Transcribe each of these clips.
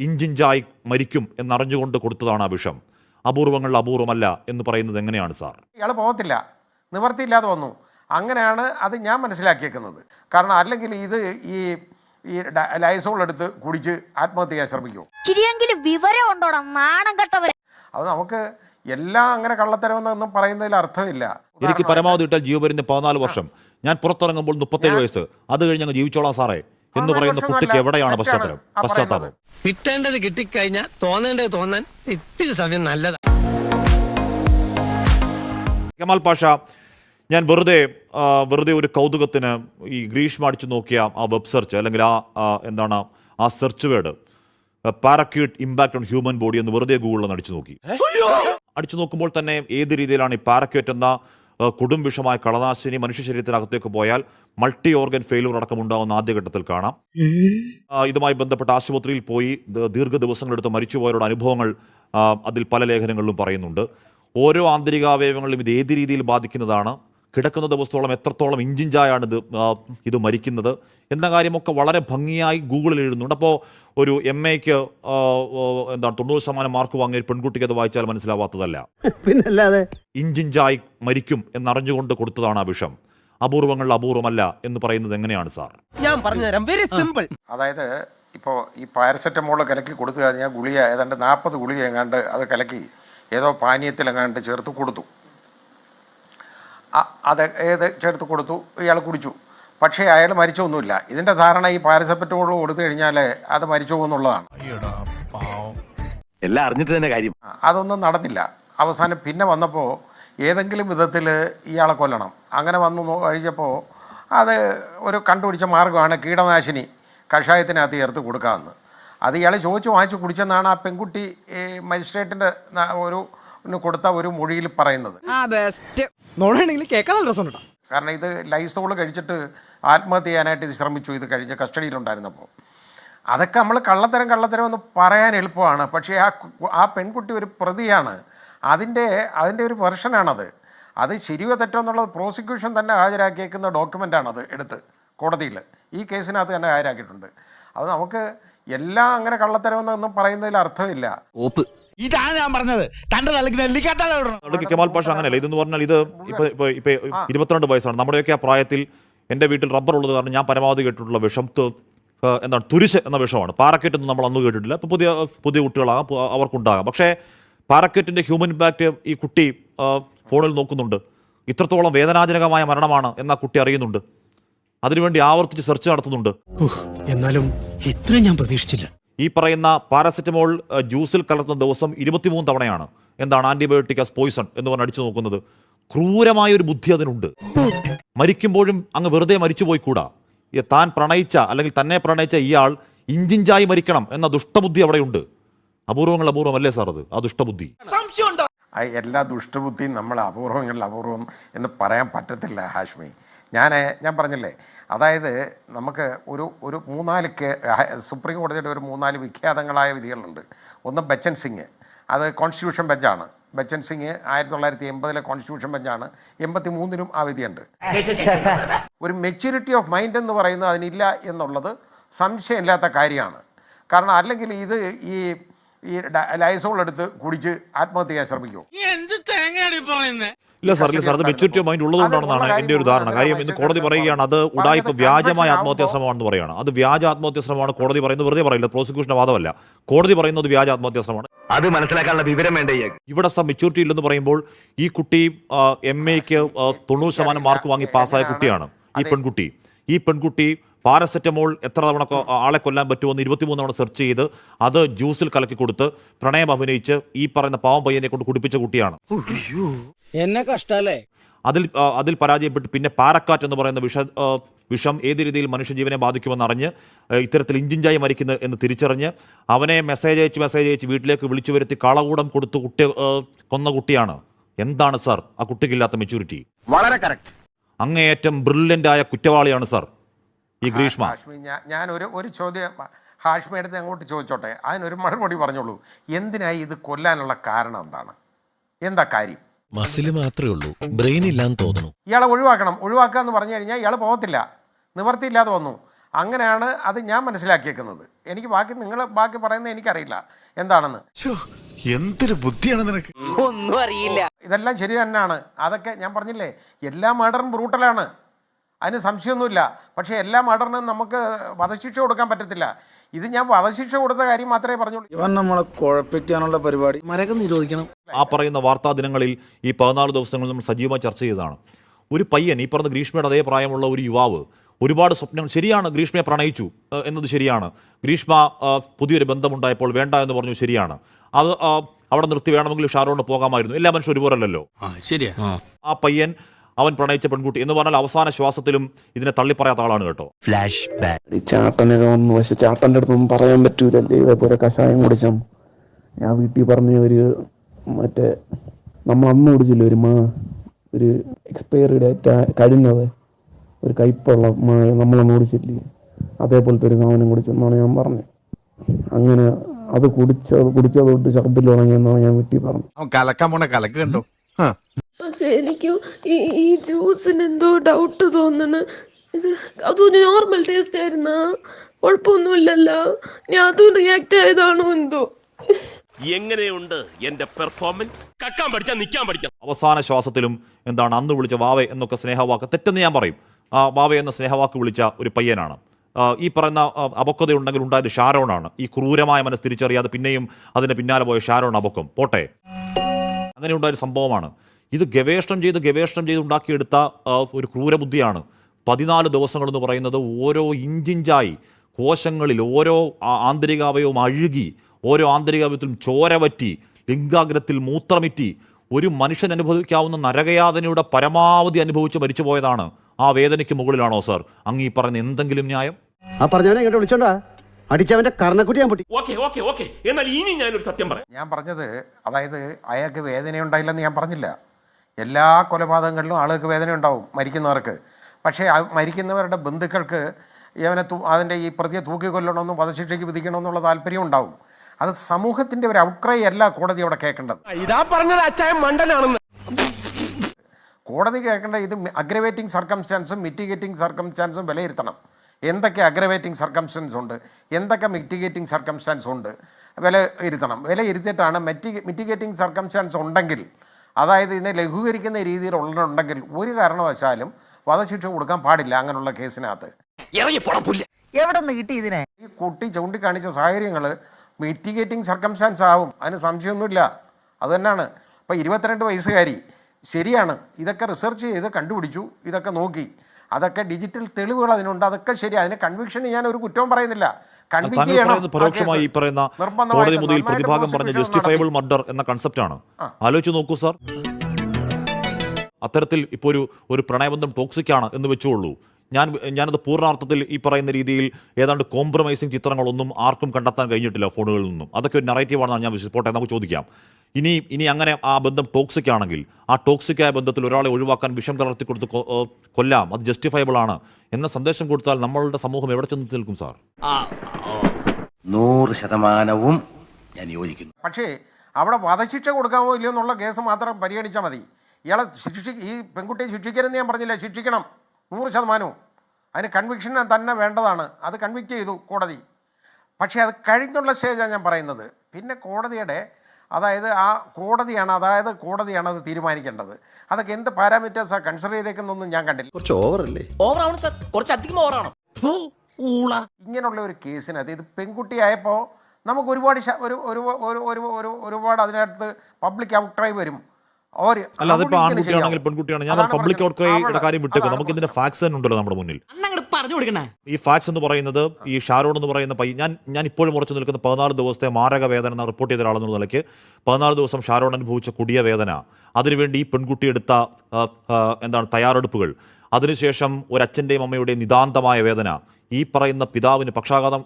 ഇഞ്ചിഞ്ചായി മരിക്കും എന്നറിഞ്ഞുകൊണ്ട് കൊടുത്തതാണ് ആ വിഷം. അപൂർവങ്ങൾ അപൂർവമല്ല എന്ന് പറയുന്നത് എങ്ങനെയാണ് സാർ? ഇയാൾ പോകത്തില്ല. നിവർത്തിയില്ലാതെ വന്നു. അങ്ങനെയാണ് അത് ഞാൻ മനസ്സിലാക്കിയേക്കുന്നത്. കാരണം അല്ലെങ്കിൽ ഇത് ഈ ഈ ലൈസോൾ എടുത്ത് കുടിച്ച് ആത്മഹത്യ ചെയ്യാൻ ശ്രമിക്കും. വിവരം ഉണ്ടോടാ? നാണം കെട്ടവരെ. അത് നമുക്ക് എല്ലാം അങ്ങനെ കള്ളത്തരമെന്നൊന്നും പറയുന്നതിൽ അർത്ഥമില്ല. എനിക്ക് പരമാവധി ഇട്ടാൽ ജീവപര്യന്തം പതിനാല് വർഷം. ഞാൻ പുറത്തിറങ്ങുമ്പോൾ മുപ്പത്തേഴ് വയസ്സ്. അത് കഴിഞ്ഞ് അങ്ങ് ജീവിച്ചോളാം സാറേ. എന്ന് പറയുന്ന കുട്ടിക്ക് എവിടെയാണ് പശ്ചാത്തലം? പശ്ചാത്താപം. കിട്ടേണ്ടത് കിട്ടിക്കഴിഞ്ഞാൽ തോന്നേണ്ടത് തോന്നാൻ ഇത്തിരി സമയം നല്ലതാണ് കമാൽ പാഷ ഞാൻ വെറുതെ വെറുതെ ഒരു കൗതുകത്തിന് ഈ ഗ്രീഷ്മ അടിച്ചു നോക്കിയ ആ വെബ് സെർച്ച് അല്ലെങ്കിൽ ആ എന്താണ് ആ search word paraquat impact on human body എന്ന് വെറുതെ ഗൂഗിളിൽ അടിച്ചു നോക്കി. അടിച്ചു നോക്കുമ്പോൾ തന്നെ ഏത് രീതിയിലാണ് ഈ പാരക്യൂറ്റ് എന്ന കൊടും വിഷമായ കളനാശിനി മനുഷ്യ ശരീരത്തിനകത്തേക്ക് പോയാൽ മൾട്ടി ഓർഗൻ ഫെയിലൂർ അടക്കം ഉണ്ടാകുന്ന ആദ്യഘട്ടത്തിൽ കാണാം. ഇതുമായി ബന്ധപ്പെട്ട ആശുപത്രിയിൽ പോയി ദീർഘ ദിവസങ്ങളെടുത്ത് മരിച്ചുപോയവരുടെ അനുഭവങ്ങൾ അതിൽ പല ലേഖനങ്ങളിലും പറയുന്നുണ്ട്. ഓരോ ആന്തരികാവയവങ്ങളിലും ഇത് ഏത് രീതിയിൽ ബാധിക്കുന്നതാണ്? കിടക്കുന്ന ദിവസത്തോളം എത്രത്തോളം ഇഞ്ചിഞ്ചായാണ് ഇത് ഇത് മരിക്കുന്നത് എന്ന കാര്യമൊക്കെ വളരെ ഭംഗിയായി ഗൂഗിളിൽ എഴുതുന്നുണ്ട്. അപ്പോൾ ഒരു എം എക്ക് എന്താണ് തൊണ്ണൂറ് ശതമാനം മാർക്ക് വാങ്ങിയ ഒരു പെൺകുട്ടിക്ക് അത് വായിച്ചാൽ മനസ്സിലാവാത്തതല്ല. പിന്നല്ലാതെ? ഇഞ്ചിഞ്ചായി മരിക്കും എന്നറിഞ്ഞുകൊണ്ട് കൊടുത്തതാണ് ആ വിഷം. അപൂർവങ്ങൾ അപൂർവമല്ല എന്ന് പറയുന്നത് എങ്ങനെയാണ് സാർ? ഞാൻ പറഞ്ഞു തരാം വെരി സിമ്പിൾ അതായത് ഇപ്പോൾ ഈ പാരസെറ്റമോൾ കലക്കി കൊടുത്തു കഴിഞ്ഞാൽ ഗുളിക ഏതാണ്ട് നാൽപ്പത് ഗുളിക എങ്ങാണ്ട് അത് കലക്കി ഏതോ പാനീയത്തിൽ എങ്ങാണ്ട് ചേർത്ത് കൊടുത്തു. അത് ഏത് ചേർത്ത് കൊടുത്തു ഇയാൾ കുടിച്ചു. പക്ഷേ അയാൾ മരിച്ചൊന്നുമില്ല. ഇതിന്റെ ധാരണ ഈ പാരസെറ്റമോൾ കൊടുത്തു കഴിഞ്ഞാൽ അത് മരിച്ചു പോകുന്നുള്ളതാണ് എല്ലാം അറിഞ്ഞിട്ട് തന്നെ കാര്യം. അതൊന്നും നടന്നില്ല. അവസാനം പിന്നെ വന്നപ്പോൾ ഏതെങ്കിലും വിധത്തിൽ ഇയാളെ കൊല്ലണം. അങ്ങനെ വന്നു കഴിച്ചപ്പോൾ അത് ഒരു കണ്ടുപിടിച്ച മാർഗമാണ് കീടനാശിനി കഷായത്തിനകത്ത് ചേർത്ത് കൊടുക്കാമെന്ന് അത് ഇയാൾ ചോദിച്ചു വാങ്ങിച്ച് കുടിച്ചെന്നാണ് ആ പെൺകുട്ടി മജിസ്ട്രേറ്റിന്റെ ഒരു കൊടുത്ത ഒരു മൊഴിയിൽ പറയുന്നത്. നോടാണെങ്കിൽ കേൾക്കാൻ നല്ല രസമുണ്ട് കേട്ടോ. കാരണം ഇത് ലൈസോൾ കഴിച്ചിട്ട് ആത്മഹത്യ ചെയ്യാനായിട്ട് ഇത് ശ്രമിച്ചു ഇത് കഴിഞ്ഞ് കസ്റ്റഡിയിലുണ്ടായിരുന്നപ്പോൾ. അതൊക്കെ നമ്മൾ കള്ളത്തരം കള്ളത്തരം എന്ന് പറയാൻ എളുപ്പമാണ്. പക്ഷേ ആ ആ പെൺകുട്ടി ഒരു പ്രതിയാണ്. അതിന്റെ അതിന്റെ ഒരു വെർഷനാണത്. അത് ശരിയോ തെറ്റോ എന്നുള്ളത് പ്രോസിക്യൂഷൻ തന്നെ ഹാജരാക്കിയേക്കുന്ന ഡോക്യുമെന്റാണത് എടുത്ത് കോടതിയിൽ. ഈ കേസിനകത്ത് തന്നെ ഹാജരാക്കിയിട്ടുണ്ട്. അത് നമുക്ക് എല്ലാം അങ്ങനെ കള്ളത്തരം കള്ളത്തരമെന്നൊന്നും പറയുന്നതിൽ അർത്ഥമില്ല. ഇതാണ് ഞാൻ പറഞ്ഞത്. തന്റെ തലക്ക് അടുക്ക് കെമാൽ പാഷ അങ്ങനെയല്ല. ഇതെന്ന് പറഞ്ഞാൽ ഇത് ഇപ്പൊ ഇപ്പൊ ഇപ്പൊ ഇരുപത്തിരണ്ട് വയസ്സാണ്. നമ്മുടെയൊക്കെ ആ പ്രായത്തിൽ എന്റെ വീട്ടിൽ റബ്ബർ ഉള്ളത് കാരണം ഞാൻ പരമാവധി കേട്ടിട്ടുള്ള വിഷം എന്താണ് തുരിശ് എന്ന വിഷമാണ്. പാരക്കറ്റ് ഒന്നും നമ്മൾ അന്ന് കേട്ടിട്ടില്ല. ഇപ്പൊ പുതിയ പുതിയ കുട്ടികളാകാം അവർക്കുണ്ടാകാം. പക്ഷേ പാറക്കെറ്റിന്റെ ഹ്യൂമൻ ഇമ്പാക്റ്റ് ഈ കുട്ടി ഫോണിൽ നോക്കുന്നുണ്ട്. ഇത്രത്തോളം വേദനാജനകമായ മരണമാണ് എന്ന കുട്ടി അറിയുന്നുണ്ട്. അതിനുവേണ്ടി ആവർത്തിച്ച് സെർച്ച് നടത്തുന്നുണ്ട്. എന്നാലും ഇത്രയും ഞാൻ പ്രതീക്ഷിച്ചില്ല. ഈ പറയുന്ന പാരസെറ്റമോൾ ജ്യൂസിൽ കലർത്തുന്ന ദിവസം ഇരുപത്തിമൂന്ന് തവണയാണ്. എന്താണ് ആന്റിബയോട്ടിക് ആസ് പോയിസൺ എന്ന് പറഞ്ഞ് അടിച്ചു നോക്കുന്നത്. ക്രൂരമായ ഒരു ബുദ്ധി അതിനുണ്ട്. മരിക്കുമ്പോഴും അങ്ങ് വെറുതെ മരിച്ചു പോയിക്കൂടാ കൂടാ താൻ പ്രണയിച്ച അല്ലെങ്കിൽ തന്നെ പ്രണയിച്ച ഇയാൾ ഇഞ്ചിഞ്ചായി മരിക്കണം എന്ന ദുഷ്ടബുദ്ധി അവിടെയുണ്ട്. അപൂർവങ്ങൾ അപൂർവമല്ലേ സാർ അത്? ആ ദുഷ്ടബുദ്ധി. എല്ലാ ദുഷ്ടബുദ്ധിയും നമ്മൾ അപൂർവങ്ങളിൽ അപൂർവം എന്ന് പറയാൻ പറ്റത്തില്ല ഹാഷ്മി. ഞാൻ ഞാൻ പറഞ്ഞില്ലേ അതായത് നമുക്ക് ഒരു ഒരു മൂന്നാൽ സുപ്രീം കോടതിയുടെ ഒരു മൂന്നാൽ വിഖ്യാതങ്ങളായ വിധികളുണ്ട്. ഒന്ന് ബച്ചൻ സിംഗ് അത് കോൺസ്റ്റിറ്റ്യൂഷൻ ബെഞ്ചാണ്. ബച്ചൻ സിംഗ് ആയിരത്തി തൊള്ളായിരത്തി എൺപതിലെ കോൺസ്റ്റിറ്റ്യൂഷൻ ബെഞ്ചാണ്. എൺപത്തി മൂന്നിനും ആ വിധിയുണ്ട്. ഒരു മെച്യൂരിറ്റി ഓഫ് മൈൻഡ് എന്ന് പറയുന്നത് അതിനില്ല എന്നുള്ളത് സംശയമില്ലാത്ത കാര്യമാണ്. കാരണം അല്ലെങ്കിൽ ഇത് ഈ ഈ ലൈസോൾ എടുത്ത് കുടിച്ച് ആത്മഹത്യ ചെയ്യാൻ ശ്രമിക്കുമോ എന്ത് ഇല്ല സാർ ഇല്ല സാർ അത് മെച്ചൂരിറ്റി ഓഫ് മൈൻഡ് ഉള്ളതുകൊണ്ടാണെന്നാണ് എന്റെ ഒരു ധാരണ. കാര്യം ഇന്ന് കോടതി പറയുകയാണ് അത് ഉടായ്പ വ്യാജമായ ആത്മഹത്യാ ശ്രമമാണെന്ന് പറയുകയാണ്. അത് വ്യാജ ആത്മഹത്യാ ശ്രമമാണ് കോടതി പറയുന്നത്. വെറുതെ പറയില്ല പ്രോസിക്യൂഷന്റെ വാദമല്ല. കോടതി പറയുന്നത് വ്യാജ ആത്മഹത്യാ ശ്രമമാണ് അത് മനസ്സിലാക്കാനുള്ള വിവരം വേണ്ട ഇവിടെ സാർ മെച്ചൂരിറ്റി ഇല്ലെന്ന് പറയുമ്പോൾ ഈ കുട്ടി എം എക്ക് തൊണ്ണൂറ് ശതമാനം മാർക്ക് വാങ്ങി പാസ്സായ കുട്ടിയാണ്. ഈ പെൺകുട്ടി. ഈ പെൺകുട്ടി പാരസെറ്റമോൾ എത്ര തവണ ആളെ കൊല്ലാൻ പറ്റുമെന്ന് ഇരുപത്തിമൂന്ന് തവണ സെർച്ച് ചെയ്ത് അത് ജ്യൂസിൽ കലക്കി കൊടുത്ത് പ്രണയം അഭിനയിച്ച് ഈ പറയുന്ന പാവം പയ്യനെ കൊണ്ട് കുടിപ്പിച്ച കുട്ടിയാണ്. എന്നെ കഷ്ടല്ലേ? അതിൽ അതിൽ പരാജയപ്പെട്ട് പിന്നെ പാരക്കാറ്റ് എന്ന് പറയുന്ന വിഷ വിഷം ഏത് രീതിയിൽ മനുഷ്യജീവനെ ബാധിക്കുമെന്ന് അറിഞ്ഞ് ഇത്തരത്തിൽ ഇഞ്ചിഞ്ചായി മരിക്കുന്നു എന്ന് തിരിച്ചറിഞ്ഞ് അവനെ മെസ്സേജ് അയച്ച് മെസ്സേജ് അയച്ച് വീട്ടിലേക്ക് വിളിച്ചു വരുത്തി കളകൂടം കൊടുത്ത് കുട്ടി കൊന്ന കുട്ടിയാണ്. എന്താണ് സാർ? ആ കുട്ടിക്കില്ലാത്ത മെച്യൂരിറ്റി വളരെ കറക്റ്റ് അങ്ങേയറ്റം ബ്രില്യന്റ് ആയ കുറ്റവാളിയാണ് സാർ. ഈ ഗ്രീഷ്മ. ഹാഷ്മി ഞാൻ ഞാൻ ഒരു ഒരു ചോദ്യം ഹാഷ്മി അടുത്ത് അങ്ങോട്ട് ചോദിച്ചോട്ടെ. അതിനൊരു മറുപടി പറഞ്ഞോളൂ. എന്തിനായി ഇത് കൊല്ലാനുള്ള കാരണം എന്താണ്? എന്താ കാര്യം? മസിൽ മാത്രമേ ഉള്ളൂ. ബ്രെയിൻ ഇല്ലാന്ന് തോന്നുന്നു. ഇയാളെ ഒഴിവാക്കണം. ഒഴിവാക്കുക എന്ന് പറഞ്ഞു കഴിഞ്ഞാൽ ഇയാൾ പോകത്തില്ല. നിവർത്തിയില്ലാതെ വന്നു അങ്ങനെയാണ് അത് ഞാൻ മനസ്സിലാക്കിയേക്കുന്നത്. എനിക്ക് ബാക്കി നിങ്ങൾ ബാക്കി പറയുന്നത് എനിക്കറിയില്ല. എന്താണെന്ന്? എന്തൊരു ബുദ്ധിയാണ് നിനക്ക്? ഒന്നും അറിയില്ല. ഇതെല്ലാം ശരി തന്നെയാണ്. അതൊക്കെ ഞാൻ പറഞ്ഞില്ലേ? എല്ലാ മർഡറും ബ്രൂട്ടലാണ് അതിന് സംശയമൊന്നുമില്ല. പക്ഷേ എല്ലാ മർഡറിനും നമുക്ക് വധശിക്ഷ കൊടുക്കാൻ പറ്റത്തില്ല. ഇത് ഞാൻ വധശിക്ഷ കൊടുത്ത കാര്യം മാത്രമേ പറഞ്ഞുള്ളൂ. ഇവൻ നമ്മളെ കുഴപ്പിക്കാനുള്ള പരിപാടി. മരകം നിരോധിക്കണം. ആ പറയുന്ന വാർത്താ ദിനങ്ങളിൽ ഈ പതിനാല് ദിവസങ്ങളിൽ നമ്മൾ സജീവമായി ചർച്ച ചെയ്തതാണ്. ഒരു പയ്യൻ ഈ പറഞ്ഞ ഗ്രീഷ്മയുടെ അതേ പ്രായമുള്ള ഒരു യുവാവ് ഒരുപാട് സ്വപ്നങ്ങൾ ശരിയാണ് ഗ്രീഷ്മയെ പ്രണയിച്ചു എന്നത് ശരിയാണ്. ഗ്രീഷ്മ പുതിയൊരു ബന്ധമുണ്ടായപ്പോൾ വേണ്ട എന്ന് പറഞ്ഞു ശരിയാണ്. അത് അവിടെ നിർത്തി വേണമെങ്കിൽ ഷാരോണ് പോകാമായിരുന്നു. എല്ലാ മനുഷ്യരും ഒരുപോലല്ലോ ശരിയാ. ആ പയ്യൻ അവൻ പ്രണയിച്ച പെൺകുട്ടി എന്ന് പറഞ്ഞാൽ അവസാന ശ്വാസത്തിലും ഇതിനെ തള്ളിപ്പറയാത്ത ആളാണ് കേട്ടോ. ഫ്ലാഷ് ബാക്ക് പക്ഷെ ചാട്ടന്റെ അടുത്തൊന്നും പറയാൻ പറ്റൂലല്ലേ? ഇതേപോലെ കഷായം കുടിച്ചാൽ ഞാൻ വീട്ടിൽ പറഞ്ഞ ഒരു മറ്റേ നമ്മൾ അന്ന് കുടിച്ചില്ല ഒരു മാ ഒരു എക്സ്പയറി ഡേറ്റ് കഴിഞ്ഞത്. ഒരു കയ്പുള്ള മാ നമ്മളന്ന് കുടിച്ചില്ലേ? അതേപോലത്തെ ഒരു സാധനം കുടിച്ചെന്നാണ് ഞാൻ പറഞ്ഞത്. അങ്ങനെ അത് കുടിച്ചത് കുടിച്ചത് തൊട്ട് ഛർദ്ദിൽ തുടങ്ങിയെന്നാണ് ഞാൻ വീട്ടിൽ പറഞ്ഞത്. അവൻ കലക്കാൻ പോണ കലക്ക് കണ്ടോ. പക്ഷെ എനിക്ക് ഈ ഈ ജ്യൂസിന് എന്തോ ഡൗട്ട് തോന്നണ്. ഇത് അതൊരു നോർമൽ ടേസ്റ്റ് ആയിരുന്ന? കുഴപ്പമൊന്നുമില്ലല്ലോ. ഞാൻ അതും റിയാക്ട് ആയതാണോ എന്തോ? എങ്ങനെയുണ്ട് എന്റെ പെർഫോമൻസ് കക്കാൻ പഠിച്ചാ നിൽക്കാൻ പഠിക്കാം. അവസാന ശ്വാസത്തിലും എന്താണ് അന്ന് വിളിച്ച വാവെ എന്നൊക്കെ സ്നേഹവാക്ക് തെറ്റെന്ന് ഞാൻ പറയും. ആ വാവെ എന്ന സ്നേഹവാക്ക് വിളിച്ച ഒരു പയ്യനാണ്. ഈ പറയുന്ന അപക്വതയുണ്ടെങ്കിൽ ഉണ്ടായത് ഷാരോണാണ്. ഈ ക്രൂരമായ മനസ്സ് തിരിച്ചറിയാതെ പിന്നെയും അതിന്റെ പിന്നാലെ പോയ ഷാരോൺ അപക്വം. പോട്ടെ. അങ്ങനെയുണ്ടായ ഒരു സംഭവമാണ്. ഇത് ഗവേഷണം ചെയ്ത് ഗവേഷണം ചെയ്ത് ഉണ്ടാക്കിയെടുത്ത ഒരു ക്രൂരബുദ്ധിയാണ്. പതിനാല് ദിവസങ്ങൾ എന്ന് പറയുന്നത് ഓരോ ഇഞ്ചിഞ്ചായി കോശങ്ങളിൽ ഓരോ ആന്തരികാവയവും അഴുകി ഓരോ ആന്തരികാവയത്തിലും ചോര പറ്റി ലിംഗാഗ്രത്തിൽ മൂത്രമിറ്റി ഒരു മനുഷ്യൻ അനുഭവിക്കാവുന്ന നരകയാതനയുടെ പരമാവധി അനുഭവിച്ച് മരിച്ചു പോയതാണ്. ആ വേദനയ്ക്ക് മുകളിലാണോ സാർ? അങ്ങ് ഈ പറഞ്ഞ എന്തെങ്കിലും ന്യായം? ആ പറഞ്ഞവനെ ഇങ്ങോട്ട് വിളിച്ചോണ്ടാ. അടിച്ചവന്റെ കർണക്കുട്ടി ഞാൻ പൊട്ടി ഓക്കെ ഓക്കെ ഓക്കെ. എന്നാൽ ഇനി ഞാനൊരു സത്യം പറയാം. ഞാൻ പറഞ്ഞത് അതായത് അയാൾക്ക് വേദന ഉണ്ടായില്ലെന്ന് ഞാൻ പറഞ്ഞില്ല. എല്ലാ കൊലപാതകങ്ങളിലും ആളുകൾക്ക് വേദന ഉണ്ടാവും മരിക്കുന്നവർക്ക്. പക്ഷേ മരിക്കുന്നവരുടെ ബന്ധുക്കൾക്ക് ഇവനെ തൂ അതിന്റെ ഈ പ്രതിയെ തൂക്കിക്കൊല്ലണമെന്നും വധശിക്ഷയ്ക്ക് വിധിക്കണമെന്നുള്ള താല്പര്യം ഉണ്ടാവും. അത് സമൂഹത്തിന്റെ ഒരു ഔട്ട്ക്രൈ അല്ല കോടതി അവിടെ കേൾക്കേണ്ടത്. ഇതാ പറഞ്ഞത് അച്ചായ മണ്ടനാണെന്ന്. കോടതി കേൾക്കേണ്ട ഇത് അഗ്രവേറ്റിംഗ് സർക്കംസ്റ്റാൻസും മിറ്റിഗേറ്റിംഗ് സർക്കംസ്റ്റാൻസും വിലയിരുത്തണം. എന്തൊക്കെ അഗ്രവേറ്റിംഗ് സർക്കംസ്റ്റാൻസ് ഉണ്ട്? എന്തൊക്കെ മിറ്റിഗേറ്റിംഗ് സർക്കംസ്റ്റാൻസ് ഉണ്ട്? വിലയിരുത്തണം. വിലയിരുത്തിയിട്ടാണ് മെറ്റി മിറ്റിഗേറ്റിംഗ് സർക്കംസ്റ്റാൻസ് ഉണ്ടെങ്കിൽ അതായത് ഇതിനെ ലഘൂകരിക്കുന്ന രീതിയിൽ ഉണ്ടെങ്കിൽ ഒരു കാരണവശാലും വധശിക്ഷ കൊടുക്കാൻ പാടില്ല അങ്ങനെയുള്ള കേസിനകത്ത്. ഇറങ്ങി പുറപ്പില്ല എവിടെ നിന്ന് കിട്ടി ഇതിനെ? ഈ കുട്ടി ചൂണ്ടിക്കാണിച്ച സാഹചര്യങ്ങൾ മിറ്റിഗേറ്റിംഗ് സർക്കംസ്റ്റാൻസ് ആവും. അതിന് സംശയമൊന്നുമില്ല. അത് തന്നെയാണ് ഇപ്പോൾ ഇരുപത്തിരണ്ട് വയസ്സുകാരി ശരിയാണ്. ഇതൊക്കെ റിസർച്ച് ചെയ്ത് കണ്ടുപിടിച്ചു. ഇതൊക്കെ നോക്കി. അതൊക്കെ ഡിജിറ്റൽ തെളിവുകൾ അതിനുണ്ട്. അതൊക്കെ ശരി. അതിന് കൺവിക്ഷന് ഞാൻ ഒരു കുറ്റവും പറയുന്നില്ല. താങ്കൾ ചെയ്യണം. പറയുന്നത് പരോക്ഷമായി ഈ പറയുന്ന കോടതി മുതൽ പ്രതിഭാഗം പറഞ്ഞ ജസ്റ്റിഫയബിൾ മർഡർ എന്ന കൺസെപ്റ്റാണ് ആണ്. ആലോചിച്ച് നോക്കൂ സാർ അത്തരത്തിൽ ഇപ്പോൾ ഒരു ഒരു പ്രണയബന്ധം ടോക്സിക് ആണ് എന്ന് വെച്ചുകൊള്ളൂ. ഞാൻ ഞാനത് പൂർണാർത്ഥത്തിൽ ഈ പറയുന്ന രീതിയിൽ ഏതാണ്ട് കോംപ്രമൈസിങ് ചിത്രങ്ങളൊന്നും ആർക്കും കണ്ടെത്താൻ കഴിഞ്ഞിട്ടില്ല ഫോണുകളിൽ നിന്നും. അതൊക്കെ ഒരു നെറേറ്റീവാണെന്നാണ് ഞാൻ വിശ്വസിപ്പോട്ടെ നമുക്ക് ചോദിക്കാം. ഇനി ഇനി അങ്ങനെ ആ ബന്ധം ടോക്സിക് ആണെങ്കിൽ ആ ടോക്സിക്കായ ബന്ധത്തിൽ ഒരാളെ ഒഴിവാക്കാൻ വിഷം കലർത്തി കൊടുത്ത് കൊല്ലാം അത് ജസ്റ്റിഫയബിൾ ആണ് എന്ന സന്ദേശം കൊടുത്താൽ നമ്മളുടെ സമൂഹം എവിടെ ചെന്ന് നിൽക്കും സാർ? നൂറ് ശതമാനവും ഞാൻ യോജിക്കുന്നു. പക്ഷേ അവിടെ വധശിക്ഷ കൊടുക്കാമോ ഇല്ലയോ എന്നുള്ള കേസ് മാത്രം പരിഗണിച്ചാൽ മതി. ഇയാളെ ശിക്ഷി ഈ പെൺകുട്ടിയെ ശിക്ഷിക്കരുതെന്ന് ഞാൻ പറഞ്ഞില്ല? ശിക്ഷിക്കണം. നൂറ് ശതമാനവും. അതിന് കൺവിക്ഷൻ തന്നെ വേണ്ടതാണ്. അത് കൺവിക്റ്റ് ചെയ്തു കോടതി. പക്ഷേ അത് കഴിഞ്ഞുള്ള സ്റ്റേജാണ് ഞാൻ പറയുന്നത്. പിന്നെ കോടതിയുടെ അതായത് ആ കോടതിയാണ് അതായത് കോടതിയാണ് അത് തീരുമാനിക്കേണ്ടത്. അതൊക്കെ എന്ത് പാരാമീറ്റേഴ്സാണ് കൺസിഡർ ചെയ്തേക്കുന്നൊന്നും ഞാൻ കണ്ടില്ല. കുറച്ച് ഓവർ അല്ലേ? ഓവർ ആണ് സർ കുറച്ച് അധികം ഓവറാണ് ഇങ്ങനെയുള്ള ഒരു കേസിനകത്ത് ഇത് പെൺകുട്ടിയായപ്പോൾ നമുക്ക് ഒരുപാട് ഒരു ഒരു ഒരു ഒരു ഒരു ഒരുപാട് അതിനകത്ത് പബ്ലിക് ഔട്ട്ക്രൈ വരും. അല്ല അതിപ്പോ ആൺകുട്ടിയാണെങ്കിൽ. പെൺകുട്ടിയാണ് ഞാൻ പബ്ലിക്. ഔട്ട്ക്രൈയുടെ കാര്യം വിട്ടേക്കും. നമുക്ക് ഇതിന്റെ. ഫാക്സ് തന്നെ ഉണ്ടല്ലോ നമ്മുടെ മുന്നിൽ. പറഞ്ഞു കൊടുക്കണേ. ഈ ഫാക്സ് എന്ന് പറയുന്നത് ഈ ഷാരോൺ എന്ന് പറയുന്ന പയ്യൻ ഞാൻ ഞാൻ ഇപ്പോഴും ഉറച്ചു നിൽക്കുന്ന പതിനാല് ദിവസത്തെ മാരക വേദന റിപ്പോർട്ട് ചെയ്ത ഒരാളെന്ന നിലയ്ക്ക് പതിനാല് ദിവസം ഷാരോൺ അനുഭവിച്ച കൊടിയ വേദന. അതിനുവേണ്ടി ഈ പെൺകുട്ടി എടുത്ത എന്താണ് തയ്യാറെടുപ്പുകൾ. അതിനുശേഷം ഒരച്ഛന്റെയും അമ്മയുടെയും നിതാന്തമായ വേദന. ഈ പറയുന്ന പിതാവിന് പക്ഷാഘാതം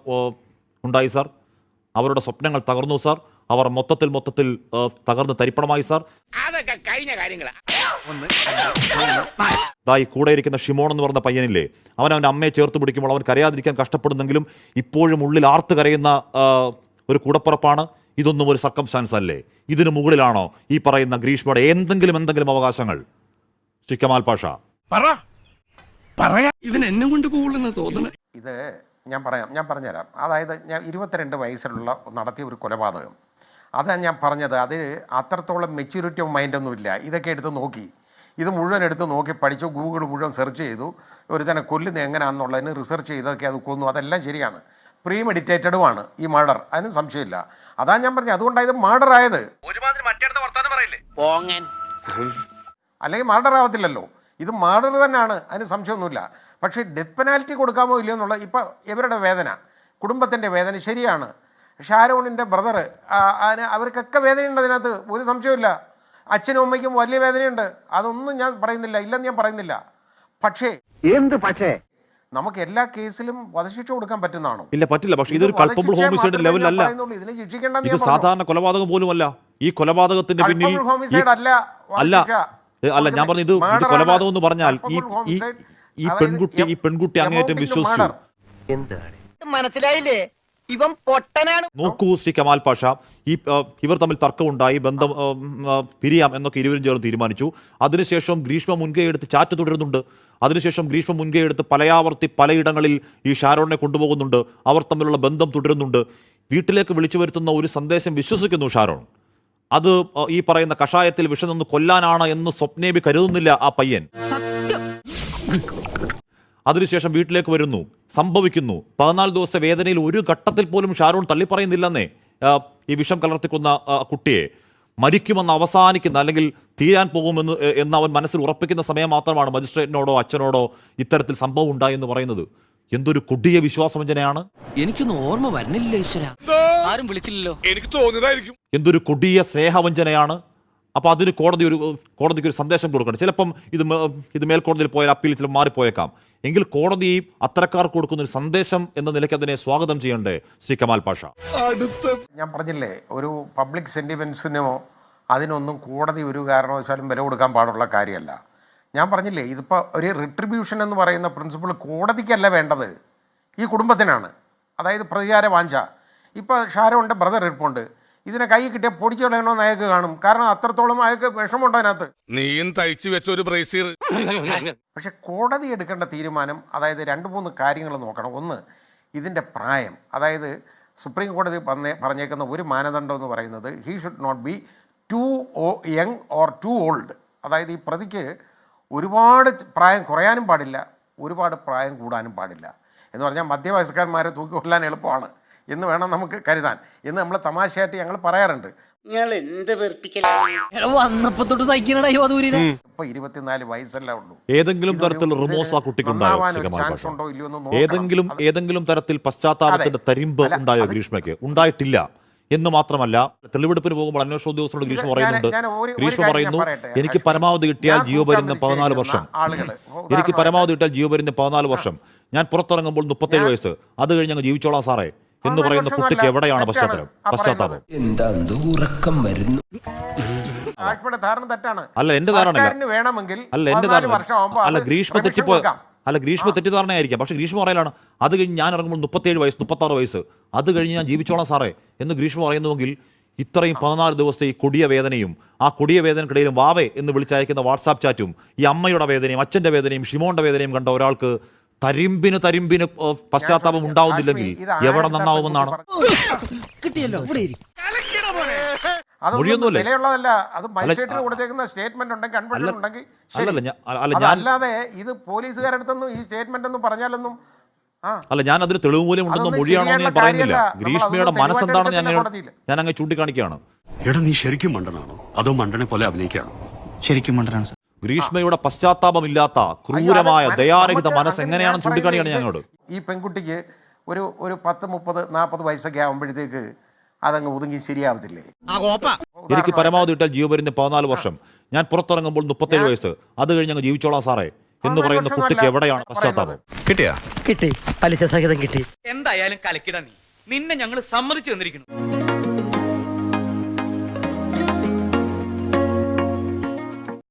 ഉണ്ടായി സാർ. അവരുടെ സ്വപ്നങ്ങൾ തകർന്നു സാർ. അവർ മൊത്തത്തിൽ മൊത്തത്തിൽ തകർന്ന് തരിപ്പണമായി സാർ. അതൊക്കെ കഴിഞ്ഞ കാര്യങ്ങളാ. ദാ ഈ കൂടെ ഇരിക്കുന്ന ഷിമോൺ എന്ന് പറഞ്ഞ പയ്യനില്ലേ അവൻ അവന്റെ അമ്മയെ ചേർത്ത് പിടിക്കുമ്പോൾ അവൻ കരയാതിരിക്കാൻ കഷ്ടപ്പെടുന്നെങ്കിലും ഇപ്പോഴും ഉള്ളിൽ ആർത്ത് കരയുന്ന ഒരു കൂടപ്പുറപ്പാണ്. ഇതൊന്നും ഒരു സർക്കംസ്റ്റാൻസ് അല്ലേ? ഇതിനു മുകളിലാണോ ഈ പറയുന്ന ഗ്രീഷ്മയുടെ എന്തെങ്കിലും എന്തെങ്കിലും അവകാശങ്ങൾ? ശ്രീ കമാൽ പാഷ. ഇവൻ എന്നെ കൊണ്ട് പോകുള്ളെന്ന് തോന്നുന്നു ഇത് ഞാൻ പറയാം ഞാൻ പറഞ്ഞുതരാം. അതായത് ഞാൻ ഇരുപത്തിരണ്ട് വയസ്സിലുള്ള നടത്തിയ ഒരു കൊലപാതകം. അതാണ് ഞാൻ പറഞ്ഞത് അത് അത്രത്തോളം മെച്യൂരിറ്റി ഓഫ് മൈൻഡൊന്നുമില്ല ഇതൊക്കെ എടുത്ത് നോക്കി. ഇത് മുഴുവൻ എടുത്ത് നോക്കി പഠിച്ചു ഗൂഗിൾ മുഴുവൻ സെർച്ച് ചെയ്തു. ഒരു തന്നെ കൊല്ലുന്നത് എങ്ങനെയാണെന്നുള്ളതിന് റിസർച്ച് ചെയ്തൊക്കെ അത് കൊന്നു. അതെല്ലാം ശരിയാണ്. പ്രീ മെഡിറ്റേറ്റഡുമാണ് ഈ മർഡർ അതിനും സംശയമില്ല. അതാണ് ഞാൻ പറഞ്ഞത് അതുകൊണ്ടാണ് ഇത് മർഡർ ആയത്. അല്ലെങ്കിൽ മർഡർ ആവത്തില്ലല്ലോ. ഇത് മർഡർ തന്നെയാണ്. അതിന് സംശയമൊന്നുമില്ല. പക്ഷേ ഡെത്ത് പെനാൽറ്റി കൊടുക്കാമോ ഇല്ലയോ എന്നുള്ളത് ഇപ്പം ഇവരുടെ വേദന. കുടുംബത്തിന്റെ വേദന ശരിയാണ്. ഷാരോണിന്റെ ബ്രദർ അതിന് അവർക്കൊക്കെ വേദനയുണ്ട് അതിനകത്ത്. ഒരു സംശയമില്ല അച്ഛനും അമ്മയ്ക്കും വലിയ വേദനയുണ്ട്. അതൊന്നും ഞാൻ പറയുന്നില്ല. ഇല്ലെന്ന് ഞാൻ പറയുന്നില്ല. പക്ഷേ എന്ത് പക്ഷേ? നമുക്ക് എല്ലാ കേസിലും വധശിക്ഷ കൊടുക്കാൻ പറ്റുന്നതാണോ? ഇല്ല പറ്റില്ല. പക്ഷേ ഇതൊരു കൾപ്പബിൾ ഹോമിസൈഡ് ലെവലല്ല ഇതിനെ ഇത് ഞാൻ സാധാരണ കൊലപാതകം പോലുമല്ല. ഈ കൊലപാതകത്തിന്റെ പിന്നിൽ അല്ല അല്ല അല്ല ഞാൻ പറഞ്ഞു ഇത് ഇത് കൊലപാതകം എന്ന് പറഞ്ഞാൽ ഈ ഈ പെൺകുട്ടി ഈ പെൺകുട്ടി അങ്ങേറ്റം വിശ്വസിച്ചു. എന്താണ്? മനസ്സിലായില്ലേ? ഇവൻ പൊട്ടനാണ്. നോക്കൂ ശ്രീ കമാൽ പാഷ. ഈ ഇവർ തമ്മിൽ തർക്കമുണ്ടായി ബന്ധം പിരിയാം എന്നൊക്കെ ഇരുവരും ചേർന്ന് തീരുമാനിച്ചു. അതിനുശേഷം ഗ്രീഷ്മ മുൻകൈ എടുത്ത് ചാറ്റ് തുടരുന്നുണ്ട്. അതിനുശേഷം ഗ്രീഷ്മ മുൻകൈ എടുത്ത് പലയാവർത്തി പലയിടങ്ങളിൽ ഈ ഷാരോണിനെ കൊണ്ടുപോകുന്നുണ്ട്. അവർ തമ്മിലുള്ള ബന്ധം തുടരുന്നുണ്ട്. വീട്ടിലേക്ക് വിളിച്ചു വരുത്തുന്ന ഒരു സന്ദേശം വിശ്വസിക്കുന്നു ഷാരോൺ. അത് ഈ പറയുന്ന കഷായത്തിൽ വിഷം നിന്ന് കൊല്ലാനാണ് എന്ന് സ്വപ്നേബി കരുതുന്നില്ല ആ പയ്യൻ. അതിനുശേഷം വീട്ടിലേക്ക് വരുന്നു സംഭവിക്കുന്നു. പതിനാല് ദിവസത്തെ വേദനയിൽ ഒരു ഘട്ടത്തിൽ പോലും ഷാരൂൺ തള്ളിപ്പറയുന്നില്ലെന്നേ ഈ വിഷം കലർത്തിക്കുന്ന കുട്ടിയെ. മരിക്കുമെന്ന് അവസാനിക്കുന്ന അല്ലെങ്കിൽ തീരാൻ പോകുമെന്ന് എന്ന് അവൻ മനസ്സിൽ ഉറപ്പിക്കുന്ന സമയം മാത്രമാണ് മജിസ്ട്രേറ്റിനോടോ അച്ഛനോടോ ഇത്തരത്തിൽ സംഭവം ഉണ്ടായെന്ന് പറയുന്നത്. എന്തൊരു കൊടിയ വിശ്വാസവഞ്ചനയാണ് എനിക്കൊന്നും ഓർമ്മ വരുന്നില്ല ഈശ്വര. ആരും വിളിച്ചില്ലല്ലോ. എനിക്ക് തോന്നിയതായിരിക്കും. എന്തൊരു കൊടിയ സ്നേഹവഞ്ചനയാണ്. അപ്പോൾ അതിന് കോടതി ഒരു കോടതിക്ക് ഒരു സന്ദേശം കൊടുക്കണം. ചിലപ്പം ഇത് ഇത് മേൽക്കോടതിയിൽ പോയാൽ അപ്പീൽ ചിലപ്പോൾ മാറിപ്പോയേക്കാം എങ്കിൽ കോടതി അത്തരക്കാർ കൊടുക്കുന്ന ഒരു സന്ദേശം എന്ന നിലയ്ക്ക് അതിനെ സ്വാഗതം ചെയ്യണ്ടേ ശ്രീ കമാൽ പാഷ. ഞാൻ പറഞ്ഞില്ലേ ഒരു പബ്ലിക് സെന്റിമെൻസിനോ അതിനൊന്നും കോടതി ഒരു കാരണവശാലും വില കൊടുക്കാൻ പാടുള്ള കാര്യമല്ല. ഞാൻ പറഞ്ഞില്ലേ ഇതിപ്പോൾ ഒരു റിട്രിബ്യൂഷൻ എന്ന് പറയുന്ന പ്രിൻസിപ്പിൾ കോടതിക്കല്ല വേണ്ടത്. ഈ കുടുംബത്തിനാണ്. അതായത് പ്രതികാര വാഞ്ച. ഇപ്പോൾ ഷാരോണിന്റെ ബ്രദർ ഇരിപ്പുണ്ട്. ഇതിനെ കൈ കിട്ടിയ പൊടിച്ചു കളയണമെന്ന് അയാൾക്ക് കാണും. കാരണം അത്രത്തോളം അയാൾക്ക് വിഷമമുണ്ട് അതിനകത്ത്. നീയും തയ്ച്ചു വെച്ച ഒരു ബ്രേസിയർ. പക്ഷെ കോടതി എടുക്കേണ്ട തീരുമാനം അതായത് രണ്ട് മൂന്ന് കാര്യങ്ങൾ നോക്കണം. ഒന്ന് ഇതിന്റെ പ്രായം. അതായത് സുപ്രീം കോടതി പറഞ്ഞ പറഞ്ഞേക്കുന്ന ഒരു മാനദണ്ഡം എന്ന് പറയുന്നത് he should not be too uh young or too old അതായത് ഈ പ്രതിക്ക് ഒരുപാട് പ്രായം കുറയാനും പാടില്ല ഒരുപാട് പ്രായം കൂടാനും പാടില്ല. എന്ന് പറഞ്ഞാൽ മധ്യവയസ്കന്മാരെ തൂക്കി കൊല്ലാൻ എളുപ്പമാണ്. എന്ന് വേണം നമുക്ക് കരുതാൻ. എന്ന് നമ്മളെ തമാശയായിട്ട് ഞങ്ങൾ പറയാറുണ്ട്. വന്നപ്പോ തൊട്ട് സഹിക്കണടാ ഈ വധൂരിനെ. ഇപ്പൊ ഇരുപത്തിനാല് വയസ്സല്ല ഉള്ളൂ. ഏതെങ്കിലും തരത്തിൽ റിമോസ് ആ കുട്ടിക്കുണ്ടായോ ഒരു കമാൽ ഉണ്ടോ ഇല്ലയോ എന്ന് നോക്കണം. ഏതെങ്കിലും ഏതെങ്കിലും തരത്തിൽ പശ്ചാത്താപത്തിന്റെ തരിമ്പ് ഉണ്ടായോ ഗ്രീഷ്മയ്ക്ക്? ഉണ്ടായിട്ടില്ല. എന്ന് മാത്രമല്ല തെളിവെടുപ്പിന് പോകുമ്പോൾ അന്വേഷണ ഉദ്യോഗസ്ഥരോട് ഗ്രീഷ്മ പറയുന്നുണ്ട്. ഗ്രീഷ്മ പറയുന്നു എനിക്ക് പരമാവധി കിട്ടിയാൽ ജിയോ ജീവപര്യന്തം പതിനാല് വർഷം. എനിക്ക് പരമാവധി കിട്ടിയാൽ ജീവപര്യന്തം പതിനാല് വർഷം. ഞാൻ പുറത്തിറങ്ങുമ്പോൾ മുപ്പത്തേഴ് വയസ്സ്. അത് കഴിഞ്ഞ് അങ്ങ് ജീവിച്ചോളാം സാറേ. എന്ന് പറയുന്ന കുട്ടിക്ക് എവിടെയാണ് പശ്ചാത്തലം? പശ്ചാത്താപം? ഉറക്കം വരുന്നു. ധാരണ തെറ്റാണ്. അല്ല എന്റെ ധാരണ വേണമെങ്കിൽ അല്ല എന്റെ ധാരണ അല്ല ഗ്രീഷ്മ തെറ്റിപ്പോ. അല്ല ഗ്രീഷ്മ തെറ്റിദ്ധാരണയായിരിക്കാം. പക്ഷെ ഗ്രീഷ്മ പറയലാണ് അത് കഴിഞ്ഞ് ഞാൻ ഇറങ്ങുമ്പോൾ മുപ്പത്തേഴ് വയസ്സ് മുപ്പത്താറ് വയസ്സ്. അത് കഴിഞ്ഞ് ഞാൻ ജീവിച്ചോളാം സാറേ. എന്ന് ഗ്രീഷ്മ പറയുന്നുവെങ്കിൽ ഇത്രയും പതിനാല് ദിവസത്തെ ഈ കൊടിയ വേദനയും ആ കൊടിയ വേദനക്കിടയിലും വാവേ എന്ന് വിളിച്ചയക്കുന്ന വാട്സാപ്പ് ചാറ്റും ഈ അമ്മയുടെ വേദനയും അച്ഛന്റെ വേദനയും ഷിമോന്റെ വേദനയും കണ്ട ഒരാൾക്ക് തരിമ്പിന് തരിമ്പിന് പശ്ചാത്താപം ഉണ്ടാവുന്നില്ലെങ്കിൽ എവിടെ നന്നാവുമെന്നാണ്. കിട്ടിയല്ലോ ഇവിടെ ഇരി. അതൊന്നും മൊഴിയൊന്നുമില്ലേ? വിലയുള്ളതല്ല. അത് മജിസ്ട്രേറ്റിന് കൊടുത്തേക്കുന്ന സ്റ്റേറ്റ്മെന്റ് ഉണ്ടെങ്കിൽ ഉണ്ടെങ്കിൽ ശരി. അല്ലല്ല, ഞാൻ- അല്ല, ഞാൻ- അതല്ലാതെ ഇത് പോലീസുകാരടുത്തൊന്നും ഈ സ്റ്റേറ്റ്മെന്റ് ഒന്നും പറഞ്ഞാലൊന്നും ആ. അല്ല ഞാൻ അതിന് തെളിവ് മൂലം ഉണ്ടെന്ന് മൊഴിയാണോ ഞാൻ പറയുന്നില്ല. ഗ്രീഷ്മയുടെ മനസ്സെന്താണെന്ന് ഞാൻ ഞാൻ അങ്ങ് ചൂണ്ടിക്കാണിക്കുകയാണ്. എടാ നീ ശരിക്കും മണ്ടനാണോ? അതോ മണ്ടനെ പോലെ അഭിനയിക്കാണോ ശരിക്കും മണ്ടനാണ് സാർ. ഗ്രീഷ്മയുടെ പശ്ചാത്താപമില്ലാത്ത ക്രൂരമായ ദയാരഹിത മനസ്സ് എങ്ങനെയാണ് ചൂണ്ടിക്കാണിയാണ് ഞങ്ങളോട് ഈ പെൺകുട്ടിക്ക് ഒരു ഒരു പത്ത് മുപ്പത് നാൽപ്പത് വയസ്സൊക്കെ ആകുമ്പോഴത്തേക്ക് അതങ്ങ് ഒതുങ്ങി ശരിയാവത്തില്ലേ? ആ കോപ്പ. എനിക്ക് പരമാവധി ഇട്ടാൽ ജീവ വരുന്ന പതിനാല് വർഷം. ഞാൻ പുറത്തിറങ്ങുമ്പോൾ മുപ്പത്തേഴ് വയസ്സ്. അത് കഴിഞ്ഞ് അങ്ങ് ജീവിച്ചോളാം സാറേ. എന്ന് പറയുന്ന കുട്ടിക്ക് എവിടെയാണ് പശ്ചാത്താപം? കിട്ടിയാ? കിട്ടി. പലിശ സഹിതം കിട്ടി. എന്തായാലും കലക്കിട നീ. നിന്നെ ഞങ്ങൾ സമ്മതിച്ചു തന്നിരിക്കുന്നു.